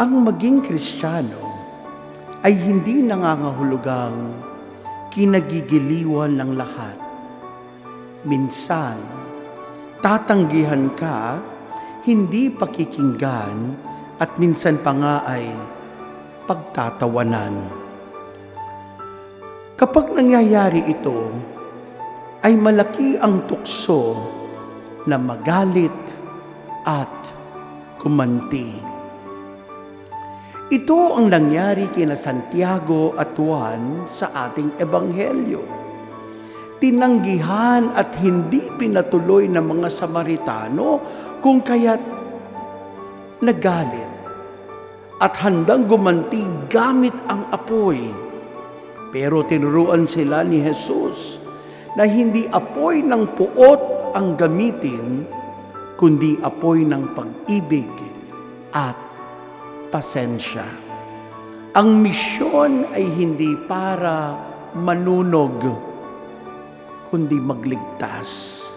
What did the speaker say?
Ang maging Kristiyano ay hindi nangangahulugang kinagigiliwan ng lahat. Minsan, tatanggihan ka, hindi pakikinggan, at minsan pa nga ay pagtatawanan. Kapag nangyayari ito, ay malaki ang tukso na magalit at kumanti. Ito ang nangyari kina Santiago at Juan sa ating ebanghelyo. Tinanggihan at hindi pinatuloy ng mga Samaritano kung kaya't nagalit at handang gumanti gamit ang apoy. Pero tinuruan sila ni Jesus na hindi apoy ng puot ang gamitin, kundi apoy ng pag-ibig at pasensya. Ang misyon ay hindi para manunog, kundi magligtas.